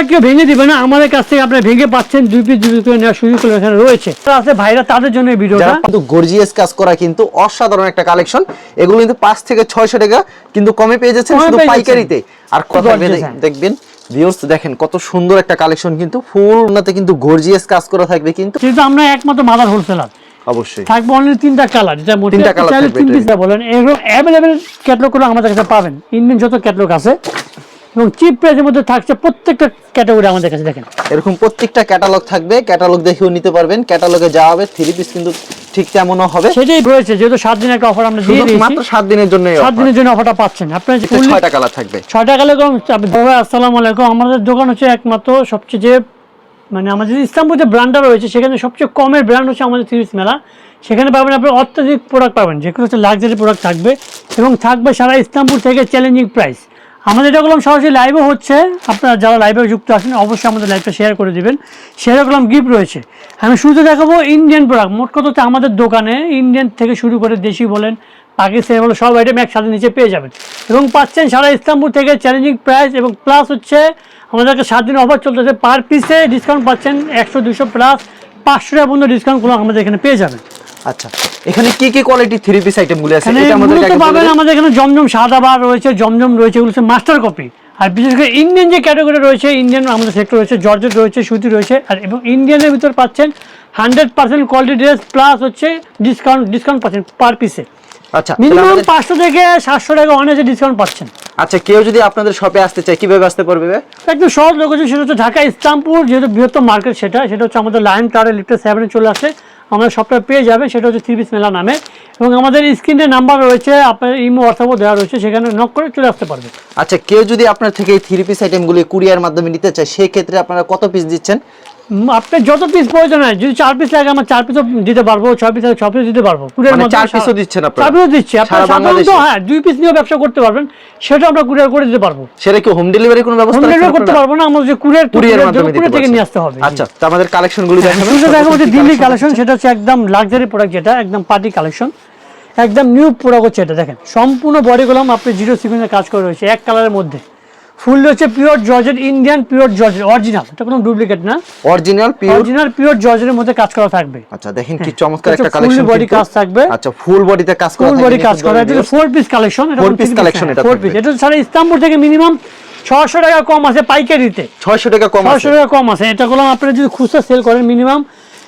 Product কেউ ভেঙে দিবে না আমাদের কাছ থেকে আপনি ভেঙে পাচ্ছেন দুই পিস দুই পিস করে নেওয়ার সুযোগ করে এখানে রয়েছে। আছে ভাইরা তাদের জন্য ভিডিওটা। কিন্তু গর্জিয়াস কাজ করা কিন্তু অসাধারণ একটা কালেকশন এগুলো কিন্তু পাঁচ থেকে ছয়শো টাকা কিন্তু কমে পেয়ে যাচ্ছেন শুধু পাইকারিতে। আর কথা হ্যাঁ। দেখবেন ভিউয়ার্স দেখেন কত সুন্দর একটা কালেকশন কিন্তু ফুল ওনাতে কিন্তু গর্জিয়াস কাজ করা থাকবে কিন্তু। যেহেতু আমরা একমাত্র মাদার হোলসেলার অবশ্যই। থাকবে অনলি তিনটা কালার যেটা মোটে তিনটা colour তিন এটার। বলেন। এরকম অ্যাভেলেবেল ক্যাটালগ করে আমাদের কাছে পাবেন। ইন্ডিয়ান যত ক্যাটালগ আছে এবং চিপ প্রাইসের মধ্যে থাকছে প্রত্যেকটা ক্যাটাগরি আমাদের কাছে দেখেন। এরকম প্রত্যেকটা ক্যাটালগ থাকবে ক্যাটালগ দেখেও নিতে পারবেন। ক্যাটালগে যাওয়া হবে থ্রি পিস কিন্তু ঠিক তেমনও হবে। সেটাই রয়েছে যেহেতু সাত দিনের একটা অফার আমরা দিয়ে দিয়েছি মাত্র সাত দিনের জন্য সাত দিনের জন্য অফারটা পাচ্ছেন। আপনার ছয়টা কালার থাকবে। ছয়টা কালে কম আপনি আসসালামু আলাইকুম। আমাদের দোকান হচ্ছে একমাত্র সবচেয়ে যে মানে আমাদের যে ইসলামপুর যে ব্র্যান্ডটা রয়েছে সেখানে সবচেয়ে কমের ব্র্যান্ড হচ্ছে আমাদের থ্রিস মেলা। সেখানে পাবেন আপনি অত্যাধিক প্রোডাক্ট পাবেন যেগুলো হচ্ছে লাক্সারি প্রোডাক্ট থাকবে এবং থাকবে সারা ইসলামপুর থেকে চ্যালেঞ্জিং প্রাইস আমাদের এটা করলাম, সরাসরি লাইভও হচ্ছে। আপনারা যারা লাইভে যুক্ত আছেন, অবশ্যই আমাদের লাইভটা শেয়ার করে দেবেন। শেয়ার করলাম গিফট রয়েছে। আমি শুরুতে দেখাবো ইন্ডিয়ান প্রোডাক্ট মোট কথা হচ্ছে আমাদের দোকানে ইন্ডিয়ান থেকে শুরু করে দেশি বলেন, পাকিস্তানি বলেন, সব আইটেম একসাথে নিচে পেয়ে যাবেন। এবং পাচ্ছেন সারা ইসলামপুর থেকে চ্যালেঞ্জিং প্রাইস এবং প্লাস হচ্ছে আমাদেরকে সাত দিন অফার চলতেছে পার পিসে ডিসকাউন্ট পাচ্ছেন একশো দুশো প্লাস পাঁচশো টাকা পর্যন্ত ডিসকাউন্টগুলো আমাদের এখানে পেয়ে যাবেন। আচ্ছা এখানে কি কি কোয়ালিটি থ্রি পিস আইটেমগুলো আছে? এটা আমাদের পাবেন আমাদের এখানে জমজম সাদা বার রয়েছে জমজম রয়েছে এগুলো মাস্টার কপি আর বিশেষ করে ইন্ডিয়ান যে ক্যাটাগরি রয়েছে ইন্ডিয়ান আমাদের সেক্টর রয়েছে জর্জেট রয়েছে সুতি রয়েছে আর এবং ইন্ডিয়ানের ভিতর পাচ্ছেন hundred percent quality dress plus হচ্ছে ডিসকাউন্ট ডিসকাউন্ট পাচ্ছেন পার পিসে আচ্ছা মিনিমাম পাঁচশো থেকে সাতশো টাকা অনেকে ডিসকাউন্ট পাচ্ছেন। আচ্ছা কেউ যদি আপনাদের শপে আসতে চায় কীভাবে আসতে পারবে একদম সহজ লোকেশন সেটা হচ্ছে ঢাকা ইসলামপুর যেহেতু বৃহত্তম মার্কেট সেটা সেটা হচ্ছে আমাদের লাইন টাওয়ারে লিফটে সেভেনে চলে আসে। আমাদের সবটা পেয়ে যাবে, সেটা হচ্ছে থ্রি পিস মেলা নামে। এবং আমাদের স্ক্রিনে নাম্বার রয়েছে, আপনার ইমো হোয়াটসঅ্যাপও দেওয়া রয়েছে, সেখানে নক করে চলে আসতে পারবে। আচ্ছা কেউ যদি আপনার থেকে এই থ্রি পিস আইটেমগুলি কুরিয়ার মাধ্যমে নিতে চায়, সেক্ষেত্রে আপনারা কত পিস দিচ্ছেন? আপনার যত পিস প্রয়োজন হয় যদি চার পিস লাগে আমার চার পিসও দিতে পারব ছয় পিস লাগে ছ পিস দিতে পারব। কুরিয়ার মানে চার পিসও দিচ্ছেন আপনারা? চার পিসও দিচ্ছি। আপনার সাধারণত হ্যাঁ দুই পিস নিয়েও ব্যবসা করতে পারবেন সেটা আমরা কুরিয়ার করে দিতে পারব। সেটা কি হোম ডেলিভারি কোনো হোম ব্যবস্থা ডেলিভারি করতে পারব না আমাদের যে কুরিয়ার কুরিয়ার মাধ্যমে দিতে থেকে নিয়ে আসতে হবে। আচ্ছা তো আমাদের কালেকশন গুলি দেখাবেন শুরুতে দেখাবো যে দিল্লি কালেকশন সেটা হচ্ছে একদম লাক্সারি প্রোডাক্ট যেটা একদম পার্টি কালেকশন একদম নিউ প্রোডাক্ট হচ্ছে এটা দেখেন। সম্পূর্ণ বডি কলম আপনি জিরো সিকুয়েন্সের কাজ করে রয়েছে এক কালারের মধ্যে। ফুল হচ্ছে pure georgette Indian pure georgette original এটা কোনো ডুপ্লিকেট না। অরিজিনাল পিওর অরিজিনাল পিওর জর্জেটের মধ্যে কাজ করা থাকবে। আচ্ছা দেখেন কি চমৎকার একটা full কালেকশন body কাজ থাকবে। আচ্ছা ফুল বডিতে কাজ করা ফুল বডি কাজ করা এটা four piece collection Four piece collection এটা ফোর পিস এটা সারা ইস্তাম্বুল থেকে মিনিমাম ছশো টাকা কম আছে পাইকারিতে। 600 টাকা কম আছে। ছয়শো টাকা কম আছে এটা করলাম আপনারা যদি খুচরা সেল করেন মিনিমাম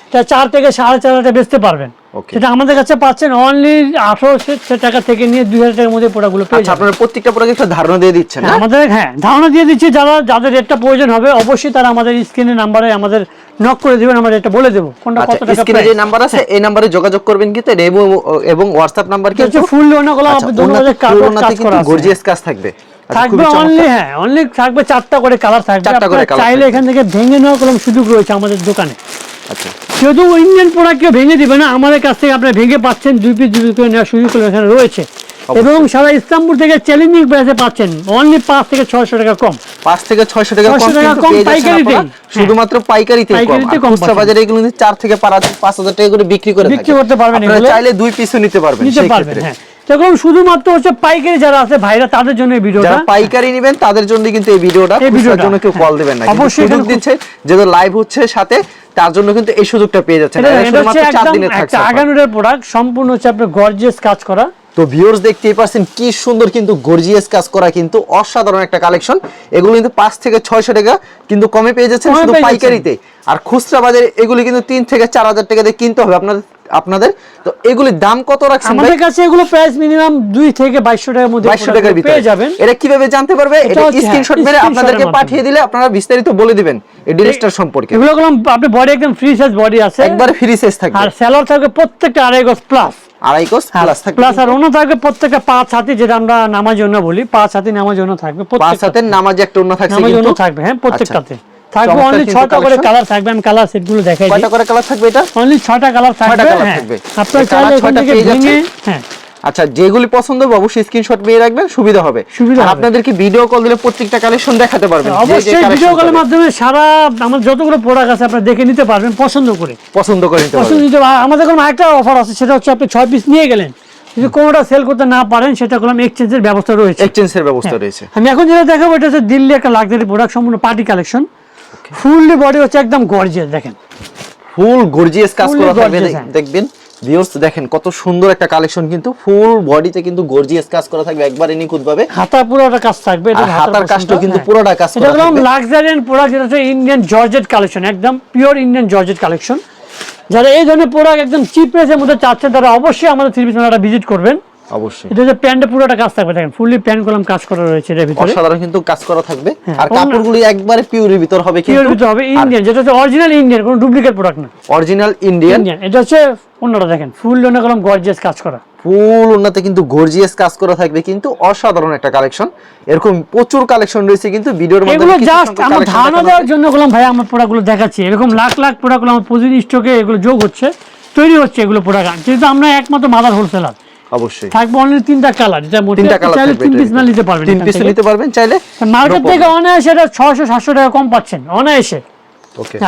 এটা চার থেকে সাড়ে চার হাজার বেচতে পারবেন. সেটা আমাদের কাছে পাচ্ছেন অনলি আঠারোশো টাকা থেকে নিয়ে দুই হাজার টাকার মধ্যে প্রোডাক্টগুলো পেয়ে আচ্ছা আপনারা প্রত্যেকটা প্রোডাক্ট একটা ধারণা দিয়ে দিচ্ছেন আমাদের হ্যাঁ ধারণা দিয়ে দিচ্ছি যারা যাদের রেটটা প্রয়োজন হবে অবশ্যই তারা আমাদের স্ক্রিনের নাম্বারে আমাদের নক করে দিবেন আমরা রেটটা বলে দেবো। কোনটা কত টাকা স্ক্রিনে যে নাম্বার আছে এই নাম্বারে যোগাযোগ করবেন কিন্তু এবং এবং হোয়াটসঅ্যাপ নাম্বার হচ্ছে ফুল লোনাগুলো আচ্ছা আপনি হাজার কাজ করা গর্জিয়াস কাজ থাকবে। আচ্ছা, থাকবে অনলি হ্যাঁ অনলি থাকবে চারটা করে কালার থাকবে। চারটা করে চাইলে এখান থেকে ভেঙে নেওয়ার কোনো সুযোগ রয়েছে আমাদের দোকানে। আচ্ছা। শুধু ইন্ডিয়ান প্রোডাক্ট কেউ ভেঙে দিবে না আমাদের কাছ থেকে আপনি ভেঙে পাচ্ছেন দুই পিস দুই করে নেওয়ার সুযোগ করে এখানে রয়েছে। এবং সারা ইসলামপুর থেকে চ্যালেঞ্জিং প্রাইসে পাচ্ছেন অনলি পাঁচ থেকে ছয়শো টাকা কম। পাঁচ থেকে ছয়শো টাকা 600 কম পাইকারিতেই। আপনারা। শুধুমাত্র পাইকারিতে কম। পাইকারিতে খুচরা বাজারে এগুলো চার থেকে পাঁচ হাজার টাকা করে বিক্রি করে বিক্রি করতে পারবেন চাইলে দুই পিসও নিতে পারবেন নিতে পারবেন হ্যাঁ। তখন শুধুমাত্র হচ্ছে পাইকারি যারা আছে ভাইরা তাদের জন্য এই ভিডিওটা। যারা পাইকারি নেবেন তাদের জন্য কিন্তু এই ভিডিওটা। এই ভিডিওটা, জন্য কেউ। কল দিবেন না। অবশ্যই সুযোগ দিচ্ছে যেহেতু লাইভ হচ্ছে সাথে তার জন্য কিন্তু এই সুযোগটা পেয়ে একটা আগানুরের প্রোডাক্ট সম্পূর্ণ হচ্ছে আপনার গর্জিয়াস কাজ করা। তো ভিউয়ার্স দেখতেই পাচ্ছেন কি সুন্দর কিন্তু গর্জিয়াস কাজ করা কিন্তু অসাধারণ একটা কালেকশন এগুলো কিন্তু পাঁচ থেকে ছয়শো টাকা কিন্তু কমে পেয়ে যাচ্ছেন কমে শুধু পাইকারিতে। আর খুচরা বাজারে এগুলি কিন্তু তিন থেকে চার হাজার টাকা দিয়ে কিনতে হবে। আপনাদের আপনাদের? তো এগুলির দাম কত রাখছেন আমাদের কাছে এগুলো প্রাইস মিনিমাম দুই থেকে বাইশশো টাকার মধ্যে বাইশশো product টাকার ভিতরে। পেয়ে যাবেন। এটা কীভাবে জানতে পারবে? এটা হচ্ছে, হ্যাঁ, স্ক্রিনশট মেরে আপনাদেরকে পাঠিয়ে দিলে আপনারা বিস্তারিত বলে দিবেন এই সম্পর্কে। এগুলো আপনি বডি একদম ফ্রি সাইজ বডি আছে। একবার ফ্রি সাইজ থাকবে। আর থাকবে প্রত্যেকটা আড়াই গজ প্লাস আড়াই প্লাস থাকবে। প্লাস আর অন্য থাকবে প্রত্যেকটা পাঁচ হাতি যেটা আমরা নামাজ জন্য বলি। পাঁচ হাতি নামাজ জন্য থাকবে পাঁচ হাতের নামাজে একটা অন্য থাকছে নামাজ জন্য থাকবে হ্যাঁ প্রত্যেকটাতে। আচ্ছা। থাকবে অনলি করে কালার থাকবে আমি কালার সেটগুলো দেখাই দিই। কয়টা করে কালার থাকবে এটা? অনলি কালার থাকবে। হ্যাঁ থাকবে। আপনার চাইলে এখান থেকে ভেঙে হ্যাঁ। আচ্ছা যেগুলি পছন্দ হবে অবশ্যই স্ক্রিনশট নিয়ে রাখবেন সুবিধা হবে। সুবিধা আর আপনাদেরকে ভিডিও কল দিলে প্রত্যেকটা কালেকশন দেখাতে পারবেন যে যে অবশ্যই ভিডিও কলের মাধ্যমে সারা আমাদের যতগুলো প্রোডাক্ট আছে আপনারা দেখে নিতে পারবেন পছন্দ করে। পছন্দ করে নিতে পছন্দ নিতে আমাদের কোনো একটা অফার আছে সেটা হচ্ছে আপনি ছয় পিস নিয়ে গেলেন। যদি কোনোটা সেল করতে না পারেন সেটা করলাম এক্সচেঞ্জের ব্যবস্থা রয়েছে। এক্সচেঞ্জের ব্যবস্থা রয়েছে। আমি এখন যেটা দেখাবো এটা হচ্ছে দিল্লি একটা লাক্সারি প্রোডাক্ট সম্পূর্ণ পার্টি কালেকশন ফুললি বডি হচ্ছে একদম গর্জিয়াস দেখেন। ফুল গর্জিয়াস কাজ করা থাকবে হ্যাঁ। দেখবেন ভিউয়ার্স দেখেন কত সুন্দর একটা কালেকশন কিন্তু ফুল বডিতে কিন্তু গর্জিয়াস কাজ করা থাকবে একবারে নিখুঁত ভাবে হাতা পুরোটা কাজ থাকবে এটা হাতার কাজটা কিন্তু হ্যাঁ। পুরোটা কাজ করা হলো থাকবে। লাক্সারিয়ান প্রোডাক্ট যেটা হচ্ছে ইন্ডিয়ান জর্জেট কালেকশন একদম পিওর ইন্ডিয়ান জর্জেট কালেকশন যারা এই ধরনের প্রোডাক্ট একদম চিপ প্রাইসের মধ্যে চাচ্ছেন তারা অবশ্যই আমাদের থ্রি পিস ভিজিট করবেন। অবশ্যই। এটা যে প্যান্টে পুরোটা কাজ থাকবে দেখেন ফুললি প্যান্ট কলম কাজ করা রয়েছে এর ভিতরে। অসাধারণ কিন্তু কাজ করা থাকবে। হ্যাঁ, আর কাপড়গুলি একবারে পিওরের ভিতর হবে কিন্তু। ভিতরে হবে ইন্ডিয়ান যেটা হচ্ছে অরিজিনাল ইন্ডিয়ান কোনো ডুপ্লিকেট প্রোডাক্ট না। অরিজিনাল ইন্ডিয়ান এটা হচ্ছে অন্যটা দেখেন ফুল লোনে কলম গর্জিয়াস কাজ করা। ফুল ওনাতে কিন্তু গর্জিয়াস কাজ করা থাকবে কিন্তু অসাধারণ একটা কালেকশন এরকম প্রচুর কালেকশন রয়েছে কিন্তু ভিডিওর মধ্যে এগুলো জাস্ট আমার ধারণা দেওয়ার জন্য ভাই আমার প্রোডাক্টগুলো দেখাচ্ছি। এরকম লাখ লাখ প্রোডাক্টগুলো আমার স্টকে এগুলো যোগ হচ্ছে তৈরি হচ্ছে এগুলো প্রোডাক্ট যেহেতু আমরা একমাত্র মাদার হোলসেলার অবশ্যই। থাকবে অনলি তিনটা কালার যেটা মোটে তিনটা কালার চাইলে তিন পিস নিতে পারবেন তিন পিস নিতে পারবেন চাইলে মার্কেট থেকে অনায়াসে এটা ছশো সাতশো টাকা কম পাচ্ছেন অনায়াসে।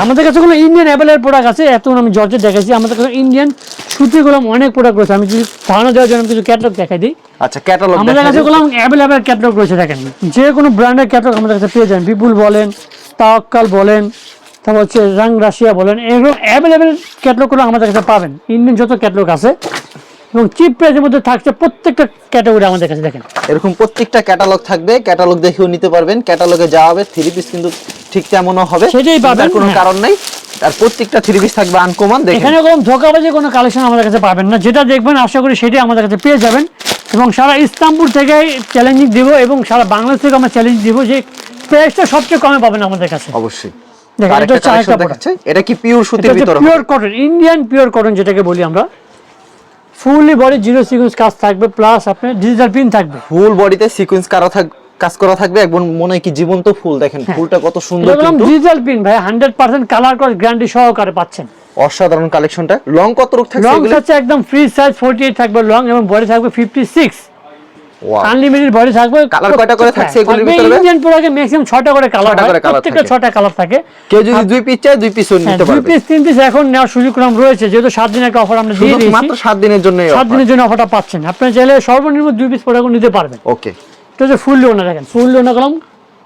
আমাদের কাছে কোনো ইন্ডিয়ান অ্যাভেলের প্রোডাক্ট আছে এত আমি দেখাচ্ছি আমাদের কাছে ইন্ডিয়ান সুতিগুলো অনেক প্রোডাক্ট রয়েছে আমি যদি ধারণা দেওয়ার জন্য কিছু ক্যাটলগ দেখাই দিই। আচ্ছা ক্যাটালগ আমাদের কাছে অ্যাভেলেবেল ক্যাটলগ রয়েছে দেখেন যে কোনো ব্র্যান্ডের ক্যাটলগ আমাদের কাছে পেয়ে যাবেন বিপুল বলেন তাওয়াক্কাল বলেন তারপর হচ্ছে রাং রাশিয়া বলেন এরকম অ্যাভেলেবেল ক্যাটলগগুলো আমাদের কাছে পাবেন ইন্ডিয়ান যত ক্যাটলগ আছে। এবং চিপ প্রাইসের মধ্যে থাকছে প্রত্যেকটা ক্যাটাগরি আমাদের কাছে দেখেন। এরকম প্রত্যেকটা ক্যাটালগ থাকবে ক্যাটালগ দেখেও নিতে পারবেন ক্যাটালগে যা হবে থ্রি পিস কিন্তু ঠিক তেমনও হবে সেটাই পাবেন, কোনো হ্যাঁ। কারণ নেই। আর প্রত্যেকটা থ্রি পিস থাকবে আনকমন দেখেন। এখানে কোনো ধোকাবাজি কোনো কালেকশন আমাদের কাছে পাবেন না। যেটা দেখবেন আশা করি সেটাই আমাদের কাছে পেয়ে যাবেন। এবং সারা ইস্তাম্বুল থেকে চ্যালেঞ্জিং দিব এবং সারা বাংলাদেশ থেকে আমরা চ্যালেঞ্জ দিব যে প্রাইসটা সবচেয়ে কমে পাবেন আমাদের কাছে। অবশ্যই। এটা কি পিওর সুতির ভিতর pure cotton Indian pure cotton যেটাকে বলি আমরা। ফুললি বডি জিরো সিকুয়েন্স কাজ থাকবে প্লাস আপনার ডিজিটাল পিন থাকবে। ফুল বডিতে সিকোয়েন্স করা থাক কাজ করা থাকবে একদম মনে হয় কি জীবন্ত ফুল দেখেন ফুলটা কত সুন্দর কিন্তু। ডিজিটাল পিন ভাই হান্ড্রেড পার্সেন্ট কালার করে গ্যারান্টি সহকারে পাচ্ছেন। অসাধারণ কালেকশনটা লং কত রূপ থাকবে লং হচ্ছে একদম ফ্রি সাইজ ফোর্টি এইট থাকবে লং এবং বডি থাকবে fifty six Wow. Unlimited body থাকবে কালার কয়টা করে থাকছে এগুলির ভিতরে? ইন্ডিয়ান প্রোডাক্টে ম্যাক্সিমাম ছটা করে কালার হয়। প্রত্যেকটা থাকে। কালার থাকে। কেউ যদি দুই পিস চায় দুই পিসও নিতে পারবে দুই পিস তিন পিস এখন নেওয়ার সুযোগ ক্রম রয়েছে। যেহেতু সাত দিনের একটা অফার আমরা দিয়ে দিয়েছি। মাত্র সাত দিনের জন্য সাত দিনের জন্য অফারটা পাচ্ছেন। আপনি চাইলে সর্বনিম্ন দুই পিস প্রোডাক্ট নিতে পারবেন। ওকে এটা হচ্ছে ফুল লোনা দেখেন। ফুল লোনা কলম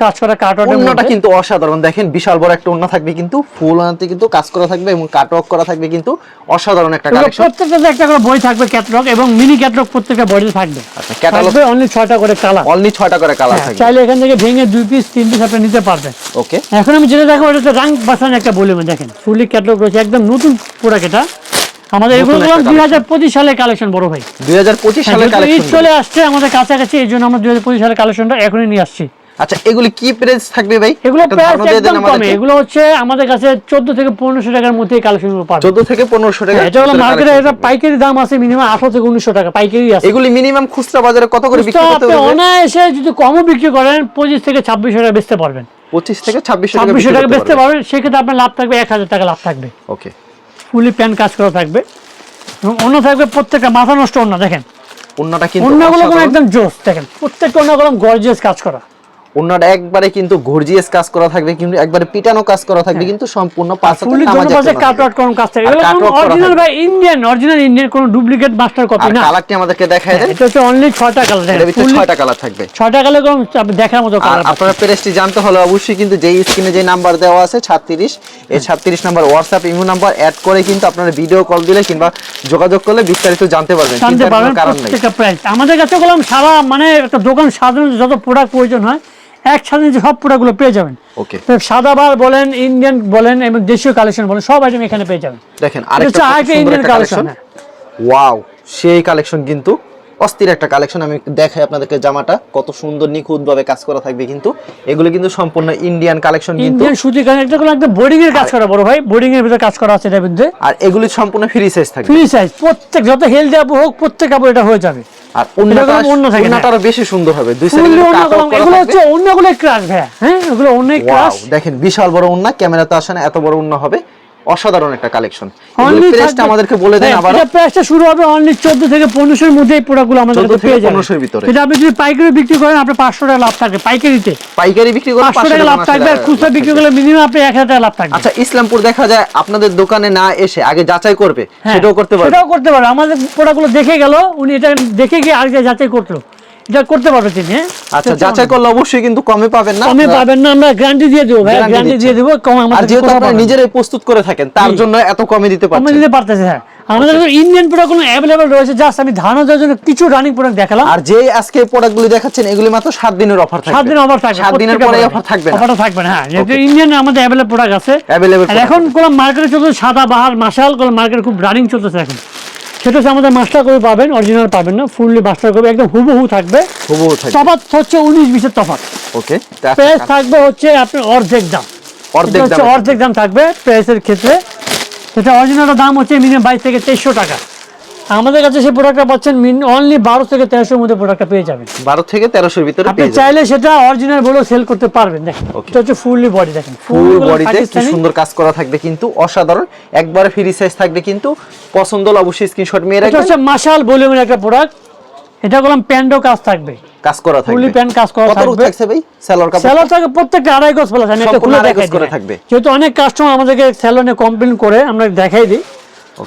কাজ করা কার্টনের ওন্নাটা কিন্তু অসাধারণ। দেখেন বিশাল বড় একটা ওন্না থাকবে কিন্তু ফুল ওন্নাতে কিন্তু কাজ করা থাকবে এবং কাটওয়ার্ক করা থাকবে কিন্তু অসাধারণ একটা কালেকশন প্রত্যেকটাতে একটা করে বই থাকবে ক্যাটলগ এবং মিনি ক্যাটলগ প্রত্যেকটা বইতে থাকবে। আচ্ছা ক্যাটালগ অনলি ছয়টা করে কালার অনলি ছয়টা করে কালার থাকবে। চাইলে এখান থেকে ভেঙে দুই পিস তিন পিস আপনি নিতে পারবেন। ওকে। এখন আমি যেটা দেখো এটা হচ্ছে রাং বাসান একটা বলিউম দেখেন। ফুলি ক্যাটলগ রয়েছে একদম নতুন প্রোডাক্ট এটা। আমাদের এগুলো দুই হাজার পঁচিশ সালের কালেকশন বড় ভাই। দুই হাজার পঁচিশ হ্যাঁ, সালের কালেকশন চলে আসছে আমাদের কাছাকাছি এই জন্য আমরা দুই হাজার পঁচিশ সালের কালেকশনটা এখনই নিয়ে আসছি। আচ্ছা এগুলি কি প্রাইস থাকবে ভাই? এগুলো প্রাইস একদম কমে। এগুলো হচ্ছে আমাদের কাছে চোদ্দ থেকে পনেরোশো টাকার মধ্যে এই কালেকশনগুলো পাবে 14 থেকে পনেরোশো টাকা এটা হলো মার্কেটে এটা পাইকারি দাম আছে মিনিমাম আঠারো থেকে উনিশশো টাকা পাইকারি আছে। এগুলি মিনিমাম খুচরা বাজারে কত করে বিক্রি করতে আপনি হবে অনায়াসে যদি কমও বিক্রি করেন পঁচিশ থেকে ছাব্বিশশো টাকা বেচতে পারবেন। পঁচিশ থেকে ছাব্বিশশো টাকা ছাব্বিশশো টাকা বেচতে পারবেন। সেক্ষেত্রে আপনার লাভ থাকবে এক হাজার টাকা লাভ থাকবে। ওকে ফুলি প্যান কাজ করা থাকবে। এবং অন্য থাকবে প্রত্যেকটা মাথা নষ্ট অন্য দেখেন। অন্যটা কিন্তু অন্যগুলো একদম জোস দেখেন প্রত্যেকটা অন্যগুলো গর্জিয়াস কাজ করা। ওন্নাটা একবারে কিন্তু গর্জিয়াস কাজ করা থাকবে কিন্তু একবারে পিটানো কাজ করা থাকবে কিন্তু সম্পূর্ণ পাঁচ হাতে ফুলি নামাজে দুটো পাশে একটা কাট নামাজে। আউট করার কাজ থাকে আর এগুলো cut কোনো work করা অরিজিনাল ভাই ইন্ডিয়ান অরিজিনাল ইন্ডিয়ান কোনো ডুপ্লিকেট মাস্টার কপি না। কালারটি আমাদেরকে দেখায় দেন। এটা হচ্ছে অনলি ছয়টা কালারের ভিতরে দেখেন কালার থাকবে। ছয়টা কালার কোনো দেখার মতো কালার আপনারা প্রেসটি জানতে হলে অবশ্যই কিন্তু যেই স্ক্রিনে যে নাম্বার দেওয়া আছে ছাত্রিশ এই ছাত্রিশ number WhatsApp imo number add করে কিন্তু আপনারা ভিডিও কল দিলে কিংবা যোগাযোগ করলে বিস্তারিত জানতে পারবেন জানতে পারবেন কারণ নেই। আমাদের কাছে বললাম সারা মানে একটা দোকান সাজানোর যত প্রোডাক্ট প্রয়োজন হয় একসাথে সব প্রোডাক্টগুলো পেয়ে যাবেন। ওকে সাদা সাদাবার বলেন ইন্ডিয়ান বলেন এবং দেশীয় কালেকশন বলেন সব আইটেম এখানে পেয়ে যাবেন। দেখেন আরেকটা ইন্ডিয়ান কালেকশন ওয়াও সেই কালেকশন কিন্তু অস্থির একটা কালেকশন আমি দেখাই আপনাদেরকে জামাটা কত সুন্দর নিখুঁত ভাবে কাজ করা থাকবে কিন্তু। এগুলো কিন্তু সম্পূর্ণ ইন্ডিয়ান কালেকশন কিন্তু। ইন্ডিয়ান সুতি কালেকশন কোনো একটা বোর্ডিং এর কাজ করা বড় ভাই বোর্ডিং এর ভিতরে কাজ করা আছে এটার মধ্যে। আর এগুলি সম্পূর্ণ ফ্রি সাইজ থাকবে। ফ্রি সাইজ প্রত্যেক যত হেলদি আপু হোক প্রত্যেক কাপড় এটা হয়ে যাবে। আর অন্যটা অন্য থাকে না। অন্যটা আরও বেশি সুন্দর হবে দুই সাইডে অন্য এগুলো হচ্ছে অন্যগুলো ক্রাশ ভাইয়া। হ্যাঁ এগুলো অনেক ক্রাশ দেখেন বিশাল বড় উন্না ক্যামেরাতে আসে না এত বড় উন্না হবে। অসাধারণ একটা কালেকশন প্রাইসটা আমাদেরকে বলে দেন আবার এটা প্রাইসটা শুরু হবে অনলি 14 থেকে 1500 এর মধ্যে এই প্রোডাক্টগুলো আমাদের কাছে পেয়ে যাবেন। 1500 এর ভিতরে। এটা আপনি যদি পাইকারি বিক্রি করেন আপনার 500 টাকা লাভ থাকবে পাইকারিতে। পাইকারি বিক্রি করে 500 টাকা লাভ থাকবে আর খুচরা বিক্রি করলে মিনিমাম আপনি 1000 টাকা লাভ থাকবে। আচ্ছা ইসলামপুর দেখা যায় আপনাদের দোকানে না এসে আগে যাচাই করবে হ্যাঁ, সেটাও করতে পারবে। সেটাও করতে পারবে। আমাদের প্রোডাক্টগুলো দেখে গেল উনি এটা দেখে গিয়ে আগে যাচাই করল। এটা করতে পারবে তিনি হ্যাঁ? আচ্ছা যাচাই করলে অবশ্যই কিন্তু কমে পাবেন না। কমে পাবেন না আমরা গ্যারান্টি দিয়ে দেবো ভাই গ্যারান্টি দিয়ে। দেবো কম আর যেহেতু আপনারা নিজেরাই প্রস্তুত করে থাকেন তার জন্য এত কমে দিতে কমে দিতে পারতেছে হ্যাঁ। আমাদের ইন্ডিয়ান প্রোডাক্ট অ্যাভেলেবল রয়েছে জাস্ট আমি ধারণা দেওয়ার জন্য কিছু রানিং প্রোডাক্ট দেখালাম। আর যে আজকে প্রোডাক্টগুলি দেখাচ্ছেন এগুলি মাত্র সাত দিনের অফার থাকবে। সাত দিন অফার থাকবে দিনের পরে অফার থাকবে থাকবে না হ্যাঁ। ইন্ডিয়ান আমাদের প্রোডাক্ট আছে। এখন কোন মার্কেটে চলছে সাদা বাহার মাসাল কোন মার্কেট খুব রানিং চলতেছে এখন। সেটা হচ্ছে আমাদের মাস্টার কপি পাবেন অরিজিনাল পাবেন না ফুললি মাস্টার কপি একদম হুবহু থাকবে। হুবহু থাকবে। তফাৎ হচ্ছে উনিশ বিশের তফাৎ। ওকে প্রাইস থাকবে হচ্ছে আপনার অর্ধেক দাম। অর্ধেক দাম অর্ধেক দাম থাকবে প্রাইসের ক্ষেত্রে। সেটা অরিজিনাল দাম হচ্ছে মিনিমাম বাইশ থেকে তেইশশো টাকা। আমাদের কাছে সেই প্রোডাক্টটা পাচ্ছেন অনলি বারো থেকে তেরোশোর মধ্যে প্রোডাক্টটা পেয়ে যাবেন। বারো থেকে তেরোশোর ভিতরে আপনি চাইলে সেটা অরিজিনাল বলেও সেল করতে পারবেন। দেখেন এটা হচ্ছে ফুললি বডি দেখেন ফুল বডিতে কি সুন্দর কাজ করা থাকবে কিন্তু অসাধারণ। একবারে ফ্রি সাইজ থাকবে কিন্তু পছন্দ হলে অবশ্যই স্ক্রিনশট মেরে রাখবেন। এটা হচ্ছে মাশাল ভলিউমের একটা প্রোডাক্ট এটা বললাম প্যান্ডও কাজ থাকবে। কাজ করা থাকবে। ফুললি প্যান্ট কাজ করা থাকবে। কত থাকছে ভাই? সেলর কাপড়? স্যালোর থাকে প্রত্যেকটা আড়াই গজ প্লাস আমি একটা সম্পূর্ণ খুলে দেখাই করে। থাকবে। যেহেতু অনেক কাস্টমার আমাদেরকে স্যালোনে কমপ্লেন করে আমরা দেখাই দিই।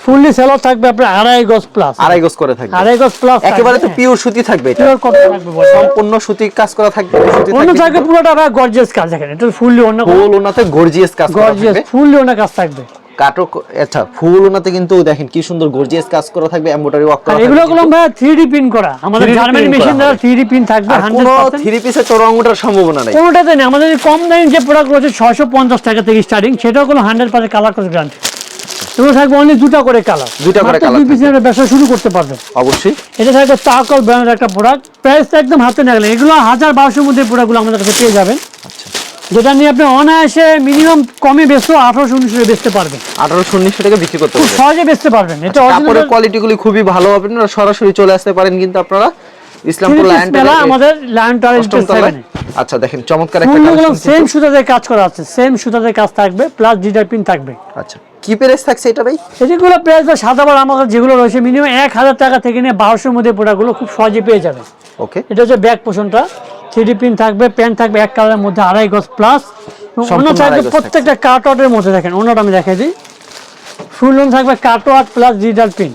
ফুললি স্যালোর থাকবে আপনার আড়াই গজ প্লাস আড়াই গজ করে থাকবে। আড়াই গজ প্লাস একেবারে তো পিওর সুতি থাকবে এটা। পিওর কটন থাকবে সম্পূর্ণ সুতি কাজ করা থাকবে সুতি অন্য থাকবে। পুরোটা ভাই গর্জিয়াস কাজ দেখেন। এটা ফুললি অন্য ফুল ওনাতে গর্জিয়াস কাজ গর্জিয়াস ফুললি অন্য কাজ থাকবে। কাটো আচ্ছা ফুল ওনাতে কিন্তু দেখেন কি সুন্দর গর্জিয়াস কাজ করা থাকবে এমব্রয়ডারি ওয়ার্ক করা এগুলো। গুলো ভাই থ্রি ডি প্রিন্ট করা। আমাদের 3D জার্মানি মেশিন দ্বারা হবে। থ্রি ডি প্রিন্ট থাকবে আর হান্ড্রেড কোনো পার্সেন্ট থ্রি পিসে চড়ং ওঠার সম্ভাবনা নাই। কোনোটাতে নেই। আমাদের কম দামি যে প্রোডাক্ট রয়েছে ছয়শো পঞ্চাশ টাকা থেকে স্টার্টিং সেটাও কোনো হান্ড্রেড পার্সেন্ট কালার করে গ্যারান্টি এগুলো থাকবে দুটো করে কালার দুইটা করে দুই। পিসের ব্যবসা শুরু করতে পারবে। অবশ্যই। এটা থাকবে চাকল ব্র্যান্ডের একটা প্রোডাক্ট প্রাইসটা একদম হাতে না গেলে। এগুলো হাজার বারোশোর মধ্যে প্রোডাক্টগুলো আমাদের কাছে পেয়ে যাবেন। আচ্ছা। যেটা নিয়ে আপনি অনায়াসে মিনিমাম কমে বেচতেও আঠারোশো উনিশশো বেচতে পারবেন। আঠারোশো উনিশশো টাকা বিক্রি করতে খুব পারবে সহজে বেচতে পারবেন। এটা কাপড়ের কোয়ালিটি গুলি খুবই ভালো হবে। আপনারা সরাসরি চলে আসতে পারেন কিন্তু আপনারা ইসলামপুর লায়ন আমাদের লায়ন টাওয়ার আচ্ছা দেখেন চমৎকার একটা collection সেম। সুতাতে কাজ করা আছে সেম সুতাতে কাজ থাকবে প্লাস ডিজাইন পিন থাকবে। আচ্ছা কি প্রাইস থাকছে এটা ভাই? যেগুলো প্রাইস সাদা বার আমাদের যেগুলো রয়েছে মিনিমাম এক হাজার টাকা থেকে নিয়ে বারোশোর মধ্যে প্রোডাক্টগুলো খুব সহজে পেয়ে যাবে ওকে এটা হচ্ছে ব্যাক পোষণটা থ্রি পিন থাকবে প্যান্ট থাকবে এক কালারের মধ্যে আড়াই গজ প্লাস অন্য থাকবে প্রত্যেকটা কাটওয়ার্টের মধ্যে দেখেন অন্যটা আমি দেখাই দিই। ফুল লোন থাকবে কাটওয়ার্ট প্লাস ডিজিটাল পিন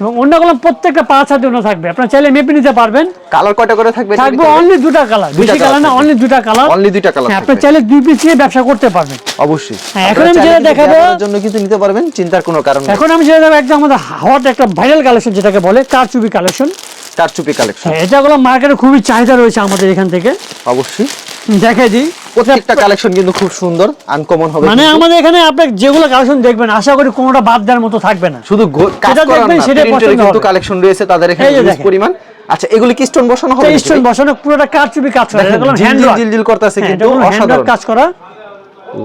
এবং অন্যগুলো প্রত্যেকটা পাঁচ হাতে অন্য থাকবে। আপনার চাইলে মেপে নিতে পারবেন। কালার কয়টা করে থাকবে থাকবে অনলি দুটা কালার বেশি কালার না অনলি দুটা কালার অনলি দুইটা কালার আপনি চাইলে দুই পিস নিয়ে ব্যবসা করতে পারবেন। অবশ্যই। হ্যাঁ, এখন আমি যেটা দেখাবো- জন্য কিন্তু নিতে পারবেন চিন্তার কোনো কারণ নেই। এখন আমি যেটা দেখাবো একদম আমাদের হট একটা ভাইরাল কালেকশন যেটাকে বলে কারচুপি কালেকশন কারচুপি কালেকশন এটাগুলো মার্কেটে খুবই চাহিদা রয়েছে আমাদের এখান থেকে। অবশ্যই। দেখাই দিই। প্রত্যেকটা কালেকশন কিন্তু খুব সুন্দর আনকমন হবে মানে আমাদের এখানে আপনি যেগুলো কালেকশন দেখবেন আশা করি কোনোটা বাদ দেওয়ার মতো থাকবে না। শুধু কাজ করার না পছন্দ কিন্তু কালেকশন রয়েছে তাদের এখানে। পরিমাণ। আচ্ছা এগুলি কি স্টোন বসানো হবে স্টোন বসানো পুরোটা কারচুপি কাজ করা হ্যান্ড জিল জিল করতেছে কিন্তু অসাধারণ। কাজ করা।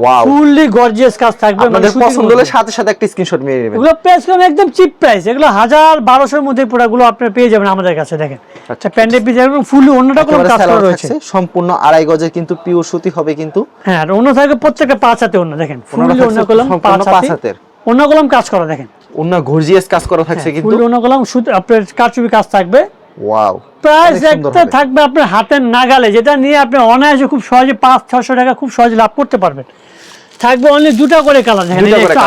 ওয়াও ফুললি গর্জিয়াস কাজ থাকবে মানে আপনাদের পছন্দ হলে সাথে সাথে একটা স্ক্রিনশট মেরে নেবেন। এগুলো প্রাইস কম একদম চিপ প্রাইস এগুলো হাজার বারোশোর মধ্যে প্রোডাক্টগুলো আপনি পেয়ে যাবেন আমাদের কাছে দেখেন। আচ্ছা, প্যান্ডেল পিস এবং ফুললি অন্যটা কোনো কাজ করা রয়েছে। সম্পূর্ণ আড়াই গজের কিন্তু পিওর সুতি হবে কিন্তু। হ্যাঁ আর অন্য থাকবে প্রত্যেকটা পাঁচ হাতে অন্য দেখেন। ফুললি অন্য কলম পাঁচ হাতে। হাতের। অন্য কলম কাজ করা দেখেন। অন্য গর্জিয়াস কাজ করা থাকছে কিন্তু। ফুললি অন্য কলম সুতো আপনার কারচুপি কাজ থাকবে। ওয়াও প্রাইস একটা থাকবে আপনার হাতের নাগালে যেটা নিয়ে আপনি অনায়াসে খুব সহজে পাঁচ ছশো টাকা খুব সহজে লাভ করতে পারবেন। থাকবে অনলি দুটা করে কালার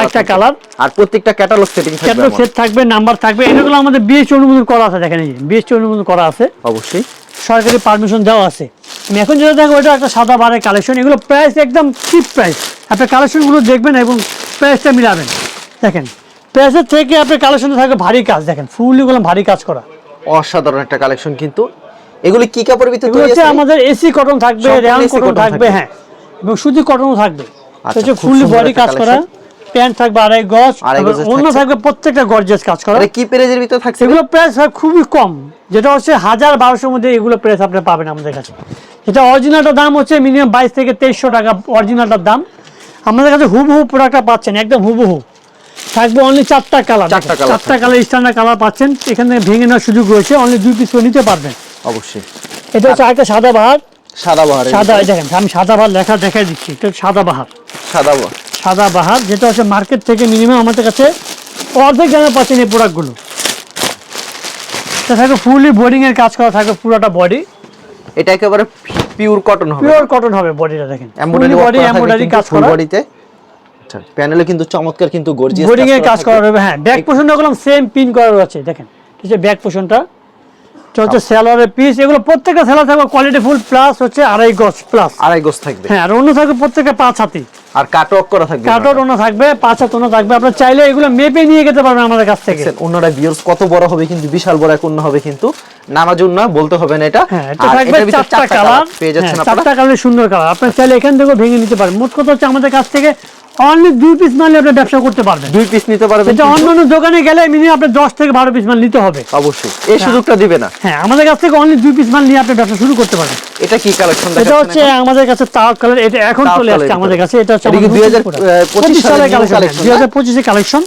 একটা। কালার আর প্রত্যেকটা ক্যাটালগ সেটিং থাকবে ক্যাটালগ সেট থাকবে নাম্বার থাকবে এগুলো আমাদের বিএসটি অনুমোদন করা আছে দেখেন এই বিএসটি অনুমোদন করা আছে। অবশ্যই। সরকারি পারমিশন দেওয়া আছে। আমি এখন যেটা দেখো ওটা একটা সাদা বারের কালেকশন এগুলো প্রাইস একদম চিপ প্রাইস আপনি কালেকশনগুলো দেখবেন এবং প্রাইসটা মিলাবেন। দেখেন প্রাইসের থেকে আপনার কালেকশনে থাকবে ভারী কাজ দেখেনগুলো ভারী কাজ করা। অসাধারণ একটা কালেকশন কিন্তু। এগুলি কি কাপড়ের ভিতরে তৈরি আছে? আমাদের এসি কটন থাকবে রেয়ান কটন থাকবে। হ্যাঁ। এবং সুতি কটনও থাকবে। আচ্ছা, খুব বডি কাজ করা। প্যান্ট থাকবে আড়াই গজ অন্য থাকবে প্রত্যেকটা গর্জিয়াস কাজ করা। কি প্রাইজের ভিতরে থাকছে? এগুলো প্রাইস খুবই কম যেটা হচ্ছে হাজার বারোশোর মধ্যে এগুলো প্রাইস আপনি পাবেন আমাদের কাছে। এটা অরিজিনালটার দাম হচ্ছে মিনিমাম বাইশ থেকে তেইশশো টাকা অরিজিনালটার দাম। আমাদের কাছে হুবহু প্রোডাক্টটা পাচ্ছেন একদম হুবহু। থাকবে অনলি চারটা কালার চারটা কালার স্ট্যান্ডার্ড কালার পাচ্ছেন এখানে ভেঙে নেওয়ার সুযোগ রয়েছে অনলি দুই পিস নিতে পারবেন। অবশ্যই। এটা হচ্ছে একটা সাদা বাহার। সাদা বাহারের সাদা দেখেন আমি সাদা বাহার লেখা দেখাই দিচ্ছি এটা সাদা বাহার। সাদা বাহার। সাদা বাহার যেটা হচ্ছে মার্কেট থেকে মিনিমাম আমাদের কাছে অর্ধেক দামে পাচ্ছেন এই প্রোডাক্টগুলো এটা থাকবে ফুললি বোর্ডিং এর কাজ করা থাকবে পুরোটা বডি এটা একেবারে পিওর কটন হবে। পিওর কটন হবে বডিটা দেখেন। এমব্রয়ডারি বডি এমব্রয়ডারি কাজ করা। বডিতে আচ্ছা প্যানেলে কিন্তু চমৎকার কিন্তু গর্জিয়াস বোর্ডিং এর কাজ করা হবে হ্যাঁ ব্যাক পোর্শনটা করলাম সেম পিন করা আছে দেখেন ঠিক আছে ব্যাক পোর্শনটা হচ্ছে সেলারের পিস এগুলো প্রত্যেকটা সেলার থাকবে কোয়ালিটি ফুল প্লাস হচ্ছে আড়াই গজ প্লাস আড়াই গজ থাকবে। হ্যাঁ আর অন্য থাকবে প্রত্যেকটা পাঁচ হাতি। আর কাটওয়ার্ক করা থাকবে থাকবে পাঁচ থাকবে। আপনার চাইলে এগুলো মেপে নিয়ে যেতে পারবেন আমাদের কাছ থেকে। দেখছেন অন্যরা ভিউয়ার্স কত বড় হবে কিন্তু বিশাল বড় এক অন্য হবে কিন্তু। বলতে হবে না এটা। হ্যাঁ এটা থাকবে চারটা কালার পেয়ে যাচ্ছেন আপনারা। চারটা কালার সুন্দর কালার আপনার চাইলে এখান থেকেও ভেঙে নিতে পারেন। মোট কথা হচ্ছে আমাদের কাছ থেকে অনলি দুই পিস মাল নিয়ে আপনি ব্যবসা করতে পারবেন। দুই পিস নিতে পারবেন এটা দোকানে গেলে মিনিমাম আপনার দশ থেকে বারো পিস মাল নিতে হবে। অবশ্যই। এই সুযোগটা দিবে না। হ্যাঁ আমাদের কাছ থেকে অনলি দুই পিস মাল নিয়ে আপনি ব্যবসা শুরু করতে পারবেন। এটা কি কালেকশন এটা হচ্ছে আমাদের কাছে তার কালার এটা এখন চলে আসছে আমাদের কাছে। এটা হচ্ছে এটা কি আমাদের 2025 সালের 25 সালের new কালেকশন collection, দুই হাজার পঁচিশে কালেকশন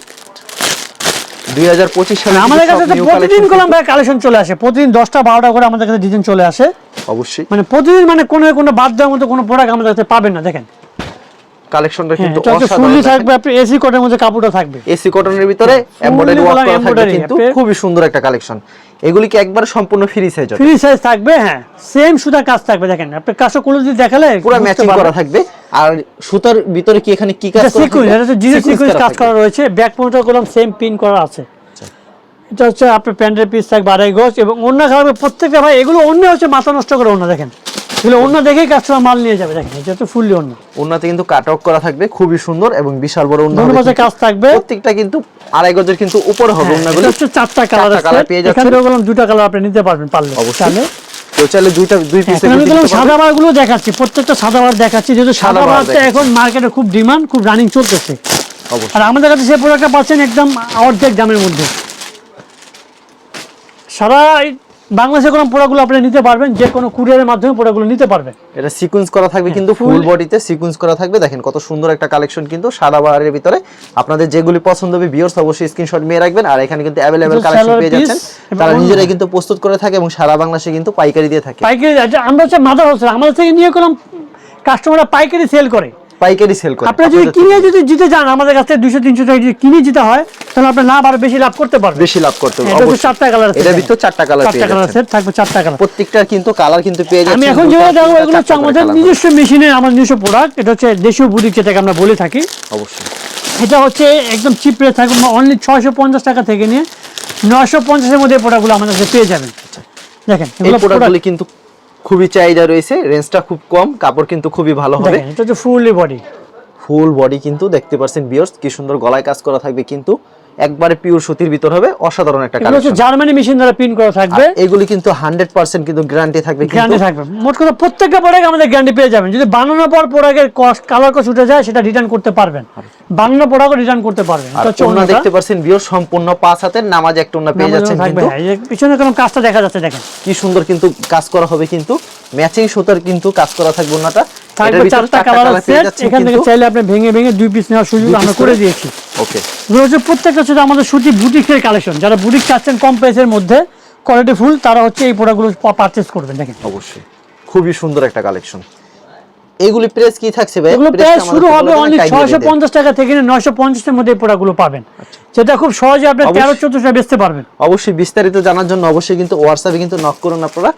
দুই হাজার পঁচিশ সালে আমাদের কাছে তো প্রতিদিন কলম ভাই কালেকশন চলে আসে। প্রতিদিন দশটা বারোটা করে আমাদের কাছে ডিজাইন চলে আসে। অবশ্যই। মানে প্রতিদিন মানে কোনো কোনো বাদ দেওয়ার মতো কোনো প্রোডাক্ট আমাদের কাছে পাবেন না দেখেন। কালেকশনটা হ্যাঁ কিন্তু অসাধারণ থাকবে আপনি এসি কোটের মধ্যে কাপড়টা থাকবে। এসি কটনের ভিতরে এমব্রয়ডারি ওয়ার্ক করা থাকবে কিন্তু খুবই সুন্দর একটা কালেকশন এগুলি কি একবার সম্পূর্ণ ফ্রি সাইজ ফ্রি সাইজ থাকবে হ্যাঁ। সেম সুতা কাজ থাকবে দেখেন। আপনি কাজটা কোনো যদি দেখালে পুরো ম্যাচিং করা থাকবে। আর সুতার ভিতরে কি এখানে কি কাজ করা সিকুয়েন্স এটা তো জিরো সিকুয়েন্স কাজ করা রয়েছে ব্যাক পয়েন্টটা কলম সেম পিন করা আছে। এটা হচ্ছে আপনার প্যান্টের পিস থাক আড়াই গজ এবং অন্য কারণে প্রত্যেকটা ভাই এগুলো অন্য হচ্ছে মাথা নষ্ট করে অন্য দেখেন। এগুলো অন্য দেখেই কাস্টমার মাল নিয়ে যাবে দেখেন এটা হচ্ছে ফুললি অন্য। ওনাতে কিন্তু কাট অফ করা থাকবে খুবই সুন্দর এবং বিশাল বড় দুটো পাশে কাজ থাকবে। প্রত্যেকটা কিন্তু আড়াই গজের কিন্তু উপরে হবে হ্যাঁ, ওন্নাগুলো হচ্ছে চারটা কালার colour পেয়ে এখান যাচ্ছেন। থেকে বললাম দুটা কালার আপনি নিতে পারবেন পারলে। অবশ্যই। চাইলে। চাইলে দুইটা দুই পিস আমি বললাম সাদা বার দেখাচ্ছি প্রত্যেকটা সাদা বার দেখাচ্ছি যেহেতু সাদা সাদা বারটা এখন মার্কেটে খুব ডিমান্ড খুব রানিং চলতেছে। আর আমাদের কাছে সেই প্রোডাক্টটা পাচ্ছেন একদম অর্ধেক দামের মধ্যে। সারা বাংলাদেশে কোনো প্রোডাক্টগুলো আপনি নিতে পারবেন যে কোনো কুরিয়ারের মাধ্যমে প্রোডাক্টগুলো নিতে পারবেন। এটা সিকোয়েন্স করা থাকবে কিন্তু ফুল বডিতে সিকোয়েন্স করা থাকবে। দেখেন কত সুন্দর একটা কালেকশন কিন্তু সাদা বাহারের ভিতরে। আপনাদের যেগুলি পছন্দ হবে ভিউয়ার্স অবশ্যই স্ক্রিনশট নিয়ে রাখবেন। আর এখানে কিন্তু অ্যাভেলেবেল কালেকশন পেয়ে যাচ্ছেন। তারা নিজেরাই কিন্তু প্রস্তুত করে থাকে এবং সারা বাংলাদেশে কিন্তু পাইকারি দিয়ে থাকে। পাইকারি আমরা হচ্ছে মাদার হোলসেল আমাদের থেকে নিয়ে করলাম কাস্টমাররা পাইকারি সেল করে। পাইকারি সেল করে। আপনি যদি কিনে যদি জিতে যান আমাদের কাছ থেকে দুশো তিনশো টাকা যদি কিনে জিতে হয় তাহলে আপনি লাভ আরও বেশি লাভ করতে পারবেন। বেশি লাভ করতে হবে এটা চারটা কালার এটার ভিতর চারটা কালার পেয়ে চারটা কালার সেট থাকবে চারটা কালার প্রত্যেকটা কিন্তু কালার কিন্তু পেয়ে যাচ্ছেন আমি এখন যেটা দেখব এগুলো হচ্ছে আমাদের নিজস্ব মেশিনের আমার নিজস্ব প্রোডাক্ট এটা হচ্ছে দেশীয় বুটিক যেটাকে আমরা বলে থাকি। অবশ্যই। এটা হচ্ছে একদম চিপ রেট থাকবে অনলি ছয়শো পঞ্চাশ টাকা থেকে নিয়ে নয়শো পঞ্চাশের মধ্যে প্রোডাক্টগুলো আমাদের কাছে পেয়ে যাবেন। দেখেন এই প্রোডাক্টগুলি কিন্তু খুবই চাহিদা রয়েছে রেঞ্জটা খুব কম কাপড় কিন্তু খুবই ভালো হবে। এটা হচ্ছে ফুললি বডি ফুল বডি কিন্তু দেখতে পাচ্ছেন বিয়ার্স কি সুন্দর গলায় কাজ করা থাকবে কিন্তু। একবারে পিওর সুতির ভিতর হবে অসাধারণ একটা এগুলো হচ্ছে জার্মানি মেশিন দ্বারা প্রিন্ট করা থাকবে। এগুলি কিন্তু হান্ড্রেড পার্সেন্ট কিন্তু গ্যারান্টি থাকবে গ্যারান্টি থাকবে। মোট কথা প্রত্যেকটা প্রোডাক্ট আমাদের গ্যারান্টি পেয়ে যাবেন। যদি বানানোর পর প্রোডাক্টের কস্ট কালার কস্ট উঠে যায় সেটা রিটার্ন করতে পারবেন। বানানো প্রোডাক্ট রিটার্ন করতে পারবেন। এটা হচ্ছে দেখতে পাচ্ছেন বিয়ার সম্পূর্ণ পাঁচ হাতের নামাজ একটা ওন্না পেয়ে যাচ্ছেন কিন্তু। পিছনে কোনো কাজটা দেখা যাচ্ছে দেখেন। কি সুন্দর কিন্তু কাজ করা হবে কিন্তু। ম্যাচিং সুতার কিন্তু কাজ করা থাকবে ওন্নাটা ভিতর চারটা কালার সেট এখান থেকে চাইলে আপনি ভেঙে ভেঙে দুই পিস নেওয়ার সুযোগ আমরা করে? দিয়েছি। ওকে প্রত্যেকটা হচ্ছে আমাদের সুতি বুটিকের কালেকশন যারা বুটিক চাচ্ছেন কম প্রাইসের মধ্যে কোয়ালিটি ফুল তারা হচ্ছে এই প্রোডাক্টগুলো পারচেস করবেন দেখেন। অবশ্যই। খুবই সুন্দর একটা কালেকশন এগুলি প্রেস কি থাকছে ভাই? এগুলো আমাদের শুরু হবে অনলি একটা idea ছয়শো দিয়ে দেন। পঞ্চাশ টাকা থেকে নয়শো পঞ্চাশের মধ্যে প্রোডাক্টগুলো পাবেন। যেটা খুব সহজে আপনি তেরো অবশ্যই। চোদ্দশো বেচতে পারবেন। অবশ্যই বিস্তারিত জানার জন্য অবশ্যই কিন্তু হোয়াটসঅ্যাপে কিন্তু নক করুন আপনারা।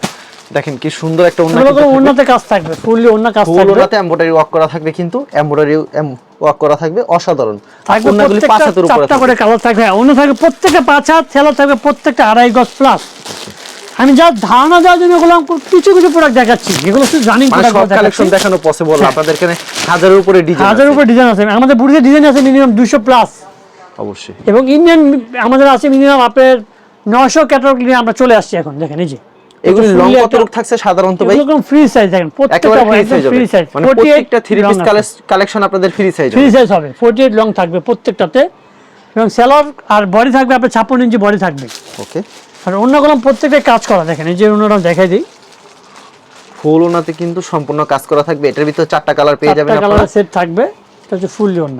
দেখেন কি সুন্দর একটা এগুলো কোনো অন্য অন্যতে কাজ থাকবে ফুললি অন্য কাজ থাকবে। ওনাতে এমব্রয়ডারি ওয়ার্ক করা থাকবে কিন্তু এমব্রয়ডারি ওয়ার্ক করা থাকবে অসাধারণ। থাকবে ওনাগুলি পাঁচ হাতের উপরে চারটা থাকবে। করে কালার থাকবে হ্যাঁ, অন্য থাকবে প্রত্যেকটা পাঁচ হাত খেলা থাকবে প্রত্যেকটা আড়াই গজ প্লাস আমি যা ধারণা দেওয়ার জন্য এগুলো কিছু কিছু প্রোডাক্ট দেখাচ্ছি এগুলো শুধু রানিং মানে কালেকশন দেখানো পসিবল আপনাদের এখানে হাজারের উপরে ডিজাইন হাজার উপর ডিজাইন আছে। আমাদের বুড়িতে ডিজাইন আছে মিনিমাম দুশো প্লাস অবশ্যই। এবং ইন্ডিয়ান আমাদের আছে মিনিমাম আপনার নশো ক্যাটালগ নিয়ে আমরা চলে আসছি এখন দেখেন এই যে। এগুলি লং fully কত রূপ থাকছে সাধারণত ভাই? ফ্রি সাইজ দেখেন প্রত্যেকটা ফ্রি সাইজ মানে প্রত্যেকটা থ্রি পিস কালেকশন আপনাদের ফ্রি সাইজ ফ্রি সাইজ হবে ফোর্টি এইট লং থাকবে প্রত্যেকটাতে। এবং সেলর আর বডি থাকবে আপনার ছাপ্পান্ন ইঞ্চি বডি থাকবে। ওকে আর অন্য কলম প্রত্যেকটা কাজ করা দেখেন এই যে অন্যটা দেখাই দিই। ফুল ওনাতে কিন্তু সম্পূর্ণ কাজ করা থাকবে। এটার ভিতর চারটা কালার পেয়ে যাবেন চারটা আপনারা। কালারের সেট থাকবে এটা হচ্ছে ফুললি অন্য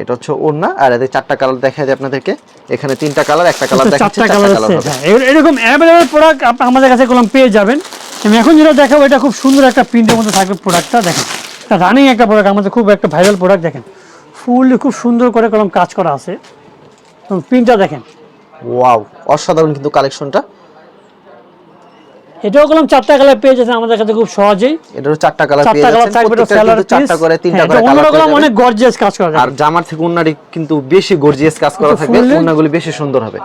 এটা হচ্ছে ওড়না আর এদের চারটা কালার দেখা যায় আপনাদেরকে। এখানে তিনটা কালার একটা কালার দেখাচ্ছে চারটা কালার হ্যাঁ এরকম অ্যাভেলেবল প্রোডাক্ট আমাদের কাছে কলম পেয়ে যাবেন। আমি এখন যেটা দেখাবো এটা খুব সুন্দর একটা প্রিন্টের মধ্যে থাকবে প্রোডাক্টটা দেখেন। এটা রানিং একটা প্রোডাক্ট আমাদের খুব একটা ভাইরাল প্রোডাক্ট দেখেন। ফুল খুব সুন্দর করে কলম কাজ করা আছে। এবং প্রিন্টটা দেখেন। ওয়াও অসাধারণ কিন্তু কালেকশনটা এটাও কলম চারটা কালার পেয়ে যাচ্ছেন আমাদের কাছে খুব সহজেই। এটারও চারটা কালার পেয়ে যাচ্ছেন কিন্তু চারটা করে তিনটা করে কালার কলম অনেক গর্জিয়াস কাজ করা আর জামার থেকে ওন্নাটি কিন্তু বেশি গর্জিয়াস কাজ করা থাকবে fully- বেশি সুন্দর হবে।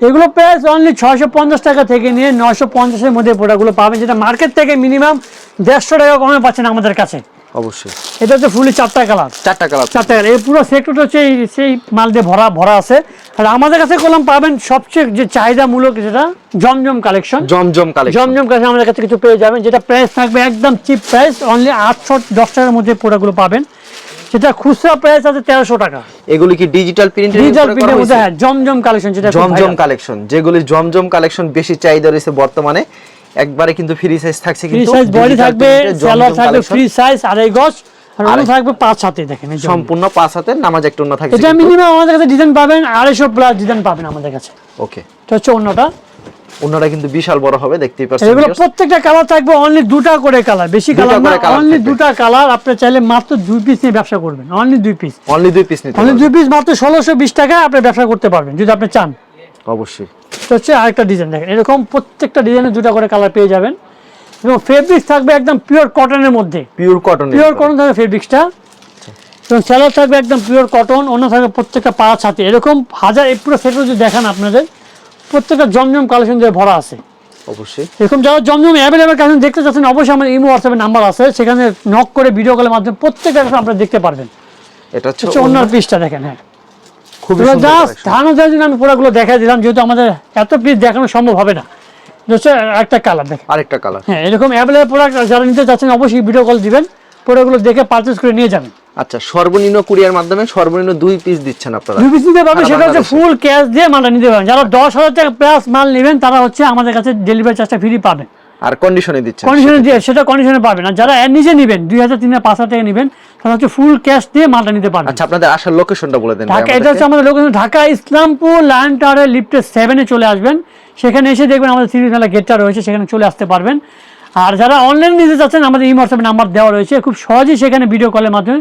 এগুলো প্রাইস অনলি ছয়শো পঞ্চাশ টাকা থেকে নিয়ে নয়শো পঞ্চাশের মধ্যে প্রোডাক্টগুলো পাবেন যেটা মার্কেট থেকে মিনিমাম দেড়শো টাকা কমে পাচ্ছেন আমাদের কাছে। অবশ্যই। এটা হচ্ছে ফুলি চারটা কালার। চারটা কালার চারটা কালার। এই পুরো সেক্টরটা হচ্ছে সেই মাল দিয়ে ভরা ভরা আছে। আর আমাদের কাছে কলম পাবেন সবচেয়ে যে চাহিদামূলক যেটা Zamzam collection Zamzam collection Zamzam collection আমাদের কাছে কিছু পেয়ে যাবেন যেটা প্রাইস থাকবে একদম চিপ প্রাইস অনলি আটশো দশ টাকার মধ্যে প্রোডাক্টগুলো পাবেন। যেটা খুচরা প্রাইস আছে তেরোশো টাকা। এগুলি কি ডিজিটাল প্রিন্টের ডিজিটাল প্রিন্টের মধ্যে হ্যাঁ জমজম কালেকশন যেটা জমজম কালেকশন যেগুলি জমজম কালেকশন বেশি চাহিদা রয়েছে বর্তমানে একবারে কিন্তু ফ্রি সাইজ থাকছে কিন্তু ফ্রি সাইজ বডি থাকবে স্যালোয়ার থাকবে ফ্রি সাইজ আড়াই গজ আর অন্য থাকবে পাঁচ হাতে দেখেন সম্পূর্ণ পাঁচ হাতের নামাজ একটা অন্য থাকছে এটা মিনিমাম আমাদের কাছে ডিজাইন পাবেন আড়াইশো প্লাস ডিজাইন পাবেন আমাদের কাছে। ওকে এটা হচ্ছে অন্যটা। অন্যটা কিন্তু বিশাল বড় হবে দেখতেই পাচ্ছেন এগুলো প্রত্যেকটা কালার থাকবে অনলি দুটা করে কালার বেশি কালার না অনলি। দুটা কালার আপনি চাইলে মাত্র দুই পিস নিয়ে ব্যবসা করবেন অনলি দুই পিস অনলি দুই পিস নিতে অনলি দুই পিস মাত্র ষোলোশো বিশ টাকা আপনি ব্যবসা করতে পারবেন যদি আপনি চান। অবশ্যই। এটা হচ্ছে আরেকটা ডিজাইন দেখেন। এরকম প্রত্যেকটা ডিজাইনে দুটা করে কালার পেয়ে যাবেন। এবং ফেব্রিক্স থাকবে একদম পিওর কটনের মধ্যে। পিওর কটন পিওর কটন থাকবে ফেব্রিক্সটা এবং স্যালার থাকবে একদম পিওর কটন অন্য থাকবে প্রত্যেকটা পাঁচ হাতে এরকম হাজার এই পুরো সেট যদি দেখান আপনাদের প্রত্যেকটা জমজম কালেকশন দিয়ে ভরা আছে। অবশ্যই। এরকম যারা জমজম অ্যাভেলেবেল কালেকশন দেখতে চাচ্ছেন অবশ্যই আমার ইমো হোয়াটসঅ্যাপের নাম্বার আছে। সেখানে নক করে ভিডিও কলের মাধ্যমে প্রত্যেকটা আপনারা দেখতে পারবেন। এটা হচ্ছে হচ্ছে অন্য পিসটা দেখেন হ্যাঁ। জন্য আমি দেখা দিলাম যেহেতু আমাদের এত পিস দেখানো সম্ভব হবে না। একটা কালার দেখেন আরেকটা কালার হ্যাঁ এরকম অ্যাভেলেবল প্রোডাক্ট যারা নিতে চাচ্ছেন অবশ্যই ভিডিও কল দিবেন। প্রোডাক্টগুলো দেখে করে নিয়ে যাবেন। আচ্ছা সর্বনিম্ন কুরিয়ার মাধ্যমে সর্বনিম্ন দুই পিস দিচ্ছেন আপনারা। দুই পিস নিতে পারবেন সেটা হচ্ছে ফুল ক্যাশ দিয়ে মালটা নিতে পারবেন। যারা দশ হাজার টাকা প্লাস মাল নেবেন তারা হচ্ছে আমাদের কাছে ডেলিভারি চার্জটা ফ্রি পাবেন আর কন্ডিশনে দিচ্ছেন কন্ডিশনে দিয়ে সেটা কন্ডিশনে পাবেন। আর যারা নিজে নেবেন দুই হাজার তিন হাজার পাঁচ হাজার টাকা নেবেন তারা হচ্ছে ফুল ক্যাশ দিয়ে মালটা নিতে পারবেন। আচ্ছা আপনাদের আসার লোকেশনটা বলে দেন ঢাকা এটা। হচ্ছে আমাদের লোকেশন ঢাকা ইসলামপুর লায়ন টাওয়ারের লিফটে সেভেনে চলে আসবেন। সেখানে এসে দেখবেন আমাদের সিরিজ মেলা গেটটা রয়েছে সেখানে চলে আসতে পারবেন। আর যারা অনলাইন নিতে চাচ্ছেন আমাদের এই হোয়াটসঅ্যাপে নাম্বার দেওয়া রয়েছে। খুব সহজেই সেখানে ভিডিও কলের মাধ্যমে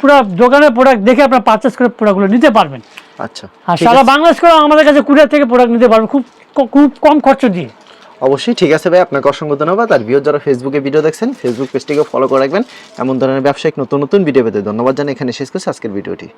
পুরো দোকানের প্রোডাক্ট দেখে আপনারা পারচেস করে প্রোডাক্টগুলো নিতে পারবেন। আচ্ছা আর সারা বাংলাদেশ করে আমাদের কাছে কুরিয়ার থেকে প্রোডাক্ট নিতে পারবেন খুব খুব কম খরচ দিয়ে। অবশ্যই ঠিক আছে ভাই, আপনাকে অসংখ্য ধন্যবাদ। আর ভিও যারা ফেসবুকে ভিডিও দেখছেন ফেসবুক পেজটিকে ফলো করে রাখবেন। এমন ধরনের ব্যবসায়িক নতুন নতুন ভিডিও পেতে ধন্যবাদ জানিয়ে এখানে শেষ করছি আজকের ভিডিওটি